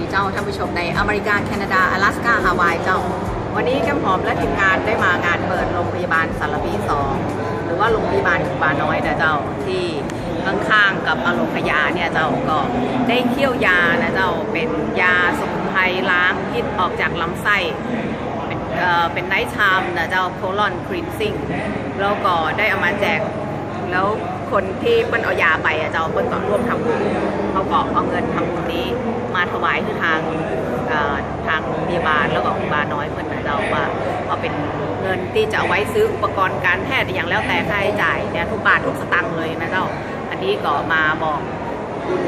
ดีเจ้าท่านผู้ชมในอเมริกาแคนาดา阿拉สกาฮาวายเจ้า วันนี้แก้มหอมและทีมงานได้มางานเปิดโรงพยาบาลสารพีสองหรือว่าโรงพยาบาลบาน้อยนะเจ้าที่ข้างๆกับอโลคยาเนี่ยเจ้าก็ได้เคี่ยวยานะเจ้าเป็นยาสมุนไพรล้างพิษออกจากลำไส้เป็นไนท์ชามนะเจ้าโคลอนครีนซิ่งแล้วก็ได้เอามาแจกแล้วคนที่เปิ้นเอายาไปอะเจ้าเปิ้นก็ร่วมทำบุญเขาก็เอาเงินทำบุญนี้ มาถวายคือทางเอ่อทางพยาบาลแล้วก็โรงพยาบาลน้อยเพิ่นนเจ้าว่าเอาเป็นเงินที่จะเอาไว้ซื้ออุปกรณ์การแพทย์อย่างแล้วแต่ค่าใช้จ่ายเนี่ยทุกบาททุกสตังค์เลยนะเจ้า อันนี้ก็มาบอกบุญ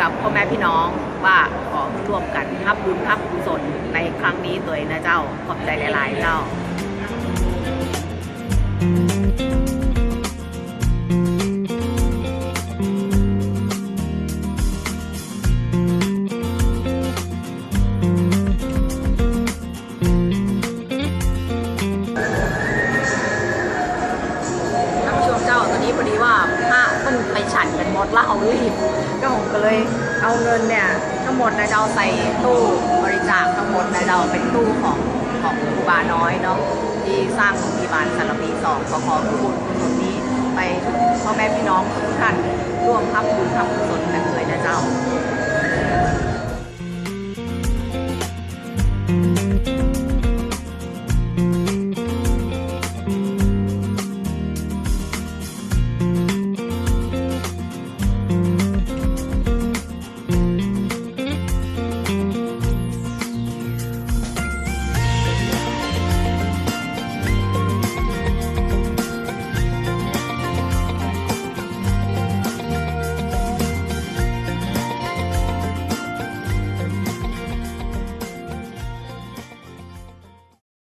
กับพ่อแม่พี่น้องว่าขอร่วมกันทับบุญทับกุศลในครั้งนี้ตัวเองนะเจ้าขอบใจหลาย ๆ เจ้า อดีว่าพระเพิ่นไปฉันกันหมดแล้วเอารีบก็ผมก็เลยเอาเงินเนี่ยทั้งหมดนะเดาใส่ตู้บริจาคทั้งหมดนะเดาเป็นตู้ของของครูบาน้อยเนาะที่สร้างโรงพยาบาลสารปีสองขอขอทุกบุญกุศลนี้ไปพ่อแม่พี่น้องทุกท่านร่วมทับบุญทับกุศลกันเลยนะเจ้า